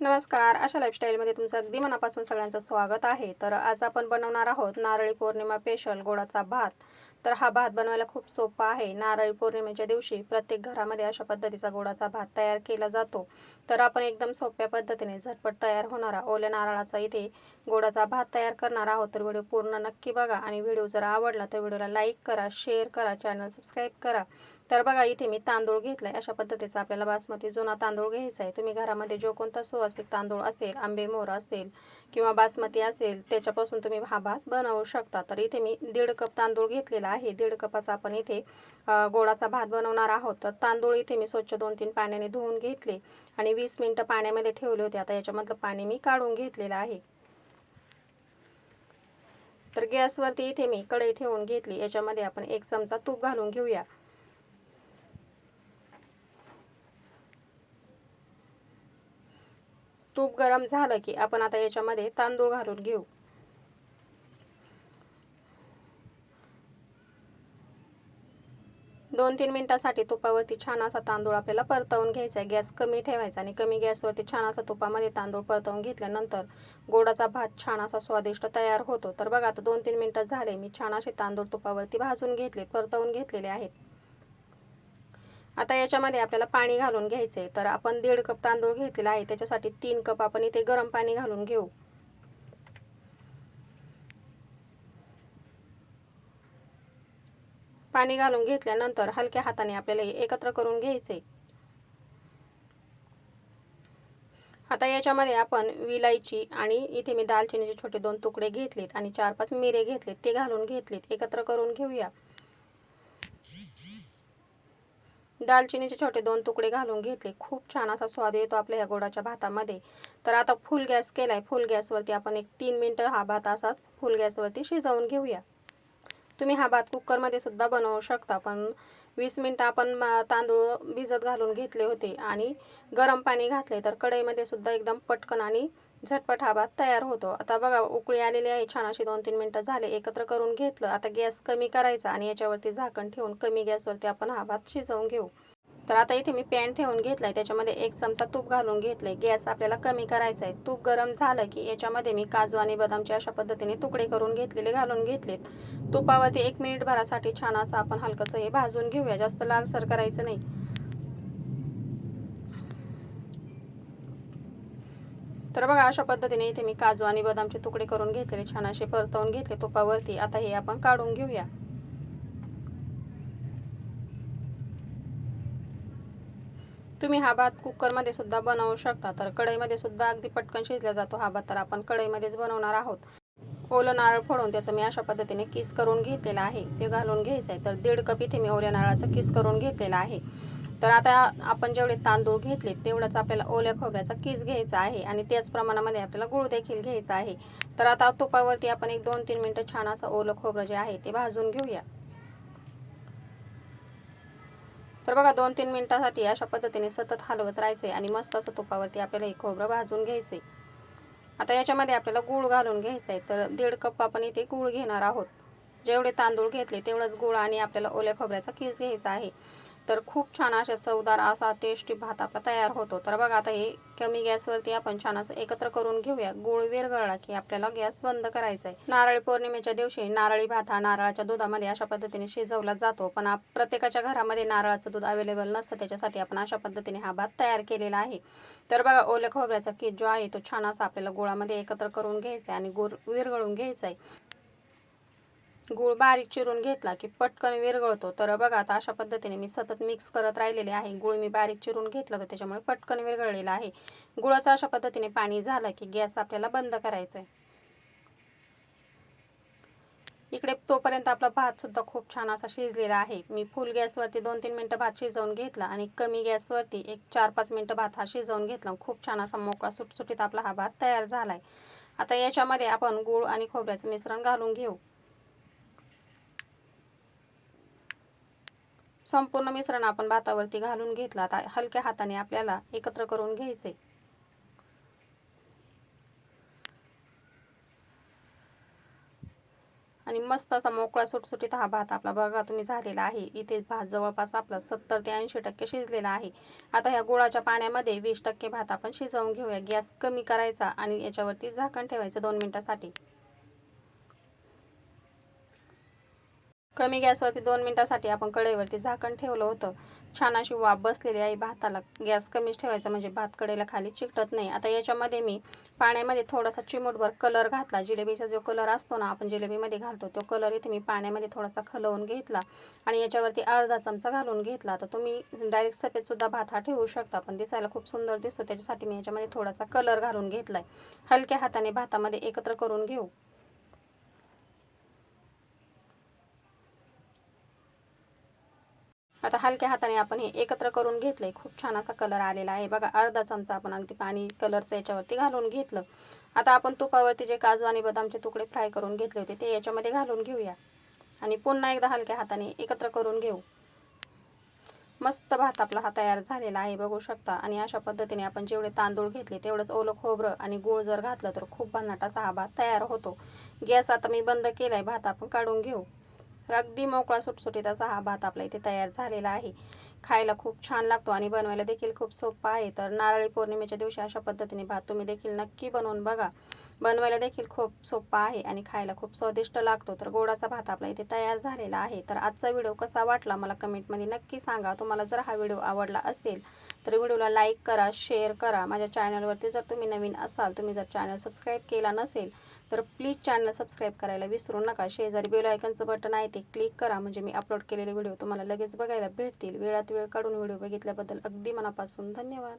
नमस्कार. अशा लाईफस्टाईलमध्ये तुमचं अगदी मनापासून सगळ्यांचं स्वागत आहे. तर आज आपण बनवणार आहोत नारळी पौर्णिमा स्पेशल गोडाचा भात. तर हा भात बनवायला खूप सोपा आहे. नारळी पौर्णिमेच्या दिवशी प्रत्येक घरामध्ये अशा पद्धतीचा गोडाचा भात तयार केला जातो. तर आपण एकदम सोप्या पद्धतीने झटपट तयार होणारा ओल्या नारळाचा इथे गोडाचा भात तयार करणार आहोत. तर व्हिडिओ पूर्ण नक्की बघा आणि व्हिडिओ जर आवडला तर व्हिडिओला लाईक करा शेअर करा चॅनल सबस्क्राईब करा. तर बघा इथे मी तांदूळ घेतलाय. अशा पद्धतीचा आपल्याला बासमती जुना तांदूळ घ्यायचा आहे. तुम्ही घरामध्ये जो कोणता सुवासिक तांदूळ असेल आंबेमोर असेल किंवा बासमती असेल त्याच्यापासून तुम्ही हा भात बनवू शकता. तर इथे मी दीड कप तांदूळ घेतलेला आहे. दीड कपाचा आपण इथे गोडाचा भात बनवणार आहोत. तर तांदूळ इथे मी स्वच्छ दोन तीन पाण्याने धुवून घेतले आणि वीस मिनटं पाण्यामध्ये ठेवले होते. आता याच्यामधलं पाणी मी काढून घेतलेलं आहे. तर गॅसवरती इथे मी कढई ठेवून घेतली. याच्यामध्ये आपण एक चमचा तूप घालून घेऊया तूप गरम झालं की आपण आता याच्यामध्ये तांदूळ घालून घेऊ. दोन तीन मिनिटासाठी तुपावरती छान असा तांदूळ आपल्याला परतवून घ्यायचा आहे. गॅस कमी ठेवायचा आणि कमी गॅसवरती छान असा तुपामध्ये तांदूळ परतवून घेतल्यानंतर गोडाचा भात छान असा स्वादिष्ट तयार होतो. तर बघा आता दोन तीन मिनिटं झाले. मी छान असे तांदूळ तुपावरती भाजून घेतले परतवून घेतलेले आहेत. आता याच्यामध्ये आपल्याला पाणी घालून घ्यायचे तर आपण दीड कप तांदूळ घेतलेला आहे. त्याच्यासाठी तीन कप आपण इथे गरम पाणी घालून घेऊ. पाणी घालून घेतल्यानंतर हलक्या हाताने आपल्याला एकत्र करून घ्यायचे आता याच्यामध्ये आपण विलायची आणि इथे मी दालचिनीचे छोटे दोन तुकडे घेतलेत आणि चार पाच मिरे घेतलेत. ते घालून घेतलेत. एकत्र करून घेऊया. दालचिनीचे छोटे दोन तुकडे घालून घेतले. खूप छान असा स्वाद येतो आपल्या ह्या गोडाच्या भातामध्ये. तर आता फुल गॅस केला आहे फुल गॅसवरती आपण एक तीन मिनटं हा भात असाच फुल गॅसवरती शिजवून घेऊया. तुम्ही हा भात कुकरमध्ये सुद्धा बनवू शकता पण वीस मिनटं आपण तांदूळ भिजत घालून घेतले होते आणि गरम पाणी घातले तर कढईमध्ये सुद्धा एकदम पटकन आणि झटपट हा भात तयार होतो. आता बघा उकळी आलेली आहे. छान अशी दोन तीन मिनटं झाले. एकत्र करून घेतलं. आता गॅस कमी करायचा आणि याच्यावरती झाकण ठेवून कमी गॅसवरती आपण हा भात शिजवून घेऊ. तर आता इथे मी पॅन ठेवून घेतलाय. त्याच्यामध्ये एक चमचा तूप घालून घेतलंय. गॅस आपल्याला कमी करायचा आहे. तूप गरम झालं की याच्यामध्ये मी काजू आणि बदामचे अशा पद्धतीने तुकडे करून घेतलेले घालून घेतलेत. तुपावरती एक मिनिट भरासाठी छान असं आपण हलकंसं हे भाजून घेऊया. जास्त लालसर करायचं नाही. तर बघा अशा पद्धतीने इथे मी काजू आणि बदामचे तुकडे करून घेतलेले. छान असे परतवून घेतले तुपावरती. आता हे आपण काढून घेऊया. तुम्ही हा भात कुकरमध्ये सुद्धा बनवू शकता. तर कढईमध्ये सुद्धा अगदी पटकन शिजला जातो हा भात. तर आपण कढईमध्येच बनवणार आहोत. ओलं नारळ फोडून त्याचं मी अशा पद्धतीने किस करून घेतलेलं आहे ते घालून घ्यायचं आहे. तर दीड कप इथे मी ओल्या नारळाचं किस करून घेतलेला आहे. तर आता आपण जेवढे तांदूळ घेतले तेवढंच आपल्याला ओल्या खोबऱ्याचा किस घ्यायचा आहे आणि त्याच प्रमाणामध्ये आपल्याला गुळ देखील घ्यायचा आहे. तर आता तुपावरती आपण एक दोन तीन मिनटं छान असं ओलं खोबरं जे आहे ते भाजून घेऊया. तर बघा दोन तीन मिनिटासाठी अशा पद्धतीने सतत हलवत राहायचे आणि मस्त असं तुपावरती आपल्याला हे खोबरं भाजून घ्यायचे आता याच्यामध्ये आपल्याला गूळ घालून घ्यायचा आहे तर दीड कप आपण इथे गूळ घेणार आहोत. जेवढे तांदूळ घेतले तेवढंच गूळ आणि आपल्याला ओल्या खोबऱ्याचा किस घ्यायचा आहे. तर खूप छान अशा चवदार असा टेस्टी भात आपला तयार होतो. तर बघा आता हे कमी गॅसवरती आपण छान असं एकत्र करून घेऊया. गुळ विरगळला की आपल्याला गॅस बंद करायचा आहे नारळी पौर्णिमेच्या दिवशी नारळी भात हा नारळाच्या दुधामध्ये अशा पद्धतीने शिजवला जातो. पण प्रत्येकाच्या घरामध्ये नारळाचं दूध अवेलेबल नसतं. त्याच्यासाठी आपण अशा पद्धतीने हा भात तयार केलेला आहे. तर बघा ओल्या खोबऱ्याचा किस जो आहे तो छान असा आपल्याला गुळामध्ये एकत्र करून घ्यायचा आहे आणि गुळ विरगळून घ्यायचा आहे गूळ बारीक चिरून घेतला की पटकन विरघळतो. तर बघा आता अशा पद्धतीने मी सतत मिक्स करत राहिलेले आहे. गुळ मी बारीक चिरून घेतला तर त्याच्यामुळे पटकन विरघळलेला आहे. गुळाचं अशा पद्धतीने पाणी झालं की गॅस आपल्याला बंद करायचा आहे इकडे तोपर्यंत आपला भात सुद्धा खूप छान असा शिजलेला आहे. मी फुल गॅसवरती दोन तीन मिनटं भात शिजवून घेतला आणि कमी गॅसवरती एक चार पाच मिनटं भात हा शिजवून घेतला. खूप छान असा मोकळा सुटसुटीत आपला हा भात तयार झाला आहे आता याच्यामध्ये आपण गूळ आणि खोबऱ्याचं मिश्रण घालून घेऊ. संपूर्ण मिश्रण आपण भातावरती घालून घेतलं. आता हलक्या हाताने आपल्याला एकत्र करून घ्यायचे आणि मस्त असा मोकळा सुटसुटीत हा भात आपला बघा तुम्ही झालेला आहे. इथे भात जवळपास आपला सत्तर ते ऐंशी टक्के शिजलेला आहे. आता ह्या गुळाच्या पाण्यामध्ये वीस टक्के भात आपण शिजवून घेऊया. गॅस कमी करायचा आणि याच्यावरती झाकण ठेवायचं दोन मिनिटासाठी. कमी गॅसवरती दोन मिनिटासाठी आपण कढईवरती झाकण ठेवलं होतं. छान अशी वाफ बसलेली आहे भाताला. गॅस कमीच ठेवायचा म्हणजे भात कडेला खाली चिकटत नाही. आता याच्यामध्ये मी पाण्यामध्ये थोडासा चिमूटभर कलर घातला. जिलेबीचा जो कलर असतो ना आपण जिलेबीमध्ये घालतो तो कलर इथे मी पाण्यामध्ये थोडासा खलवून घेतला आणि याच्यावरती अर्धा चमचा घालून घेतला. तर तुम्ही डायरेक्ट सफेदसुद्धा भात हा ठेवू शकता पण दिसायला खूप सुंदर दिसतो. त्याच्यासाठी मी याच्यामध्ये थोडासा कलर घालून घेतलाय. हलक्या हाताने भातामध्ये एकत्र करून घेऊ. आता हलक्या हाताने आपण हे एकत्र करून घेतलंय. खूप छान असा कलर आलेला आहे. बघा अर्धा चमचा आपण अगदी पाणी कलरचं याच्यावरती घालून घेतलं. आता आपण तुपावरती जे काजू आणि बदामचे तुकडे फ्राय करून घेतले होते ते याच्यामध्ये घालून घेऊया. आणि पुन्हा एकदा हलक्या हाताने एकत्र करून घेऊ. मस्त भात आपला हा तयार झालेला आहे बघू शकता. आणि अशा पद्धतीने आपण जेवढे तांदूळ घेतले तेवढंच ओलं खोबरं आणि गूळ जर घातलं तर खूप भन्नाटाचा हा भात तयार होतो. गॅस आता मी बंद केलाय भात आपण काढून घेऊ. तर अगदी मोकळा सुटसुटीत असा हा भात आपला इथे तयार झालेला आहे. खायला खूप छान लागतो आणि बनवायला देखील खूप सोपा आहे. तर नारळी पौर्णिमेच्या दिवशी अशा पद्धतीने भात तुम्ही देखील नक्की बनवून बघा. बनवायला देखील खूप सोपा आहे आणि खायला खूप स्वादिष्ट लागतो. तर गोडाचा भात आपला इथे तयार झालेला आहे. तर आजचा व्हिडिओ कसा वाटला मला कमेंटमध्ये नक्की सांगा. तुम्हाला जर हा व्हिडिओ आवडला असेल तर व्हिडिओला लाईक करा शेअर करा. माझ्या चॅनलवरती जर तुम्ही नवीन असाल तुम्ही जर चॅनल सबस्क्राईब केला नसेल तर प्लीज चॅनल सबस्क्राईब करायला विसरू नका. शेजारी बेल आयकनचं बटन आहे ते क्लिक करा. म्हणजे मी अपलोड केलेले व्हिडिओ तुम्हाला लगेच बघायला भेटतील. वेळात वेळ काढून व्हिडिओ बघितल्याबद्दल अगदी मनापासून धन्यवाद.